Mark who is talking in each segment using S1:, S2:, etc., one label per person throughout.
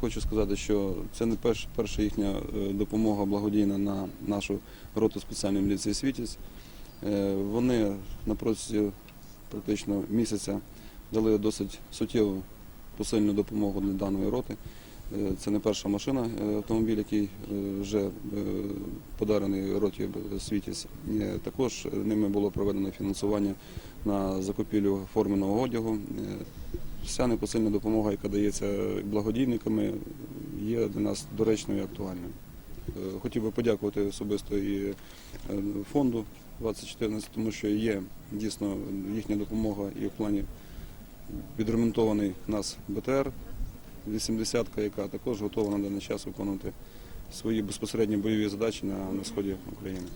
S1: Хочу сказати, що це не перш, перша їхня е, допомога благодійна на нашу роту спеціальної міліції Світіць. Е, Вони на протязі практично місяця дали досить суттєву посильну допомогу для даної роти. Е, Це не перша машина, автомобіль, який вже подарений роті Світіць. Також ними було проведено фінансування на закупівлю форменого одягу. Вся непосильна допомога, яка дається благодійниками, є для нас доречною і актуальною. Е, Хотів би подякувати особисто і е, фонду 2014, тому що є дійсно їхня допомога і в плані відремонтований нас БТР 80 яка також готова на даний час виконувати свої безпосередні бойові задачі на, на сході України.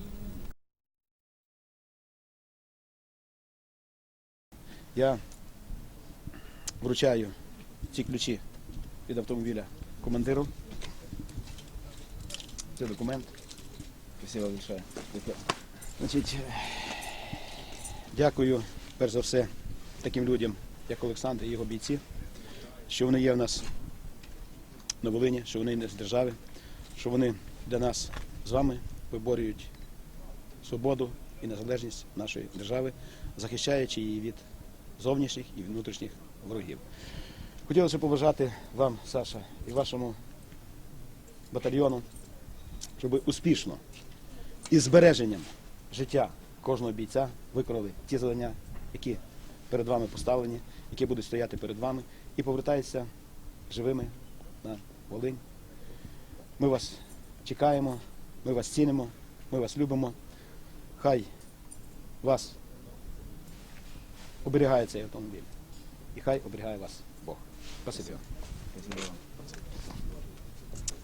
S2: Я вручаю ці ключі від автомобіля командиру. Це документ. Спасибо большое. Значить, дякую перш за все таким людям, як Олександр і його бійці, що вони є в нас на Волині, що вони не з держави, що вони для нас з вами виборюють свободу і незалежність нашої держави, захищаючи її від зовнішніх і внутрішніх ворогів. Хотілося побажати вам, Саша, і вашому батальйону, щоб успішно і збереженням життя кожного бійця виконали ті завдання, які перед вами поставлені, які будуть стояти перед вами, і повертаються живими на Волинь. Ми вас чекаємо, ми вас цінимо, ми вас любимо. Хай вас оберігає цей автомобіль. І хай оберігає вас Бог. Спасибі. вам.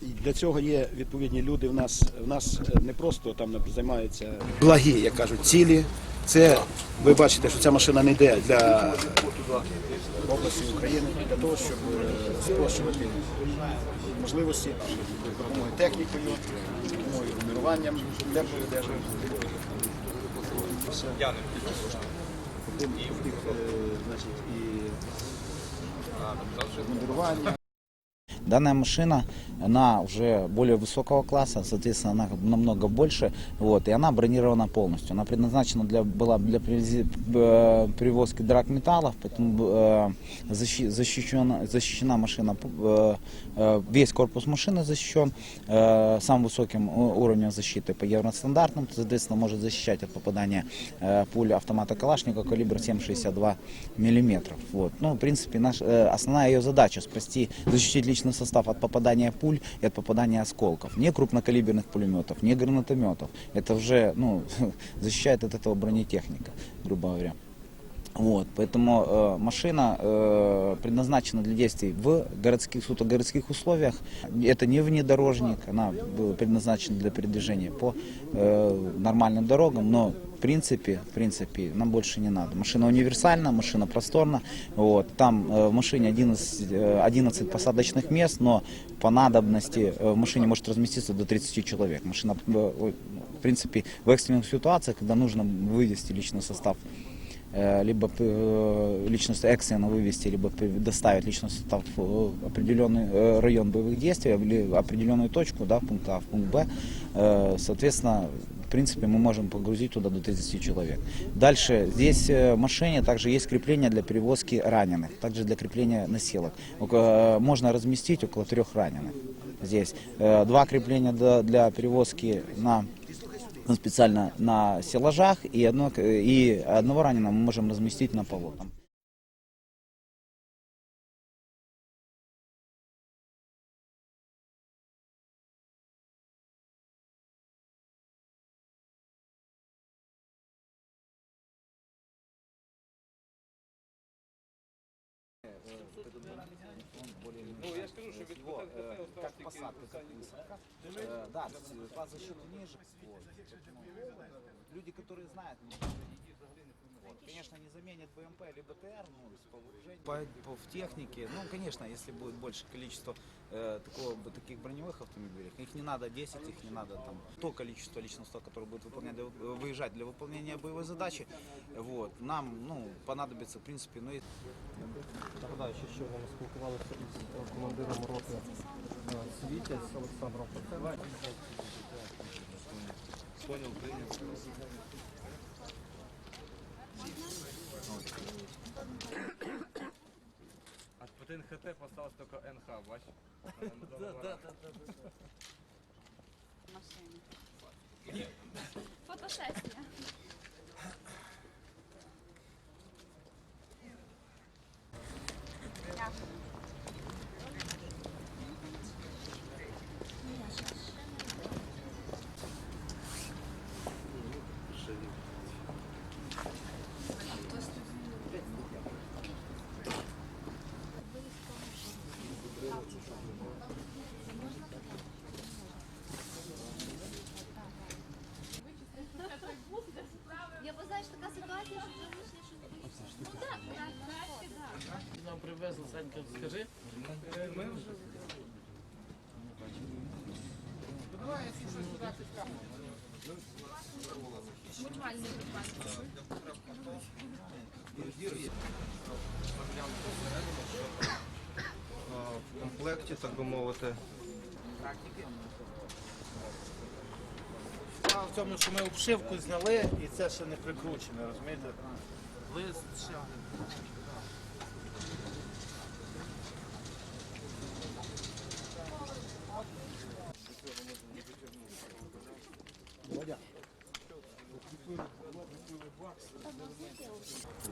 S2: І для цього є відповідні люди. В нас в нас е, не просто там займаються благі, як кажуть, цілі. Це ви бачите, що ця машина не йде для області України для того, щоб е, спрощувати можливості допомогою технікою, допомогою гуміруванням, теплою одежею. Потім, е, значить, і мундирування.
S3: Данная машина, она уже более высокого класса, соответственно, она намного больше, вот, и она бронирована полностью. Она предназначена для, была для э, перевозки драгметаллов, поэтому э, защи- защищена, защищена машина, э, весь корпус машины защищен самым высоким уровнем защиты по евростандартам, соответственно, может защищать от попадания пуль автомата Калашникова калибра 7,62 миллиметров. Вот. Ну, в принципе, наш, основная ее задача спасти, защитить личный состав от попадания пуль и от попадания осколков. Не крупнокалиберных пулеметов, не гранатометов. Это уже ну, защищает от этого бронетехника, грубо говоря. Вот, поэтому э, машина э, предназначена для действий в городских, городских условиях. Это не внедорожник, она была предназначена для передвижения по э, нормальным дорогам, но в принципе, в принципе, нам больше не надо. Машина универсальна, машина просторна. Вот, там э, в машине 11, э, 11 посадочных мест, но по надобности э, в машине может разместиться до 30 человек. Машина, э, в принципе, в экстренных ситуациях, когда нужно вывести личный состав э, либо э, личность экстренно вывести, либо доставить личный состав в определенный э, район боевых действий, или определенную точку, да, в пункт А, в пункт Б, Э, соответственно, в принципе, мы можем погрузить туда до 30 человек. Дальше, здесь э, в машине также есть крепление для перевозки раненых, также для крепления носилок. Око- Можно разместить около трех раненых здесь. Э, Два крепления для- перевозки на специально на стеллажах, и, одно, и одного раненого мы можем разместить на полу. Там как посадка, как высадка. Э, Да, по защиту ниже. Вот. Поэтому Люди, которые знают, Вот. Конечно, не заменит БМП или БТР, ну, с повышением. По, по- в технике, ну, конечно, если будет больше количество э, такого, бы- таких броневых автомобилей, их не надо 10, их не надо там то количество личного состава, которое будет выполнять, для- э, выезжать для выполнения боевой задачи, вот, нам, ну, понадобится, в принципе, ну, и
S4: Нагадаю, що щойно ми спілкувалися із е, командиром роти е, Світя з Олександром Пацевим.
S5: От под НХТ осталось только НХ, бачиш?
S6: машини. Фотосесія. Я б знаю, що така ситуація, що вже вийшли, що вийшли. Ну так, так, так, так.
S7: Нам привезли, Санька, скажи. Ми вже.
S4: В комплекті, так би мовити.
S7: Справа в тому, що ми обшивку зняли і це ще не прикручене, розумієте? Лист ще.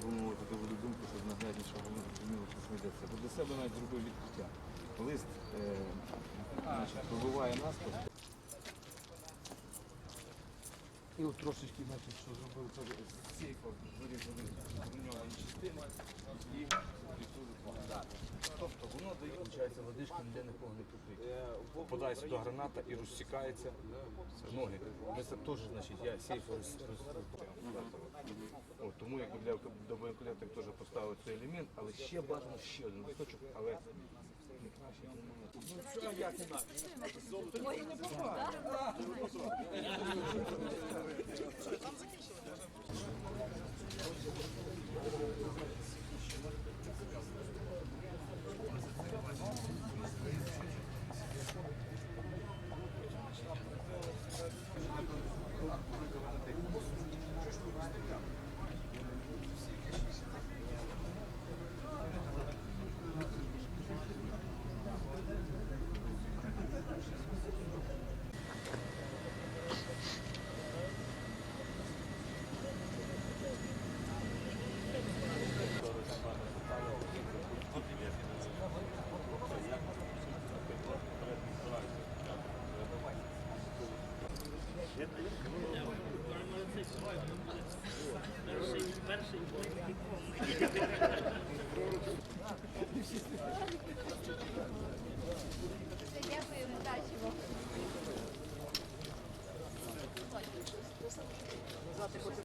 S8: Вимовити доводу думку, щоб наглядніше воно зрозуміло, що йдеться. Бо для себе навіть зробив відкриття. Лист е, значить, пробиває наспор. І от трошечки, значить, що зробив з сейфа, вирізали броньовані частини і притулив Тобто воно дає, виходить, водичка ніде нікого не покриє. Попадає сюди граната і розсікається ноги. Ми це теж, значить, я сейф роз, роз, тому якби для, боєколектів теж поставили цей елемент, але ще бажано ще один листочок, але
S7: Перший, перший.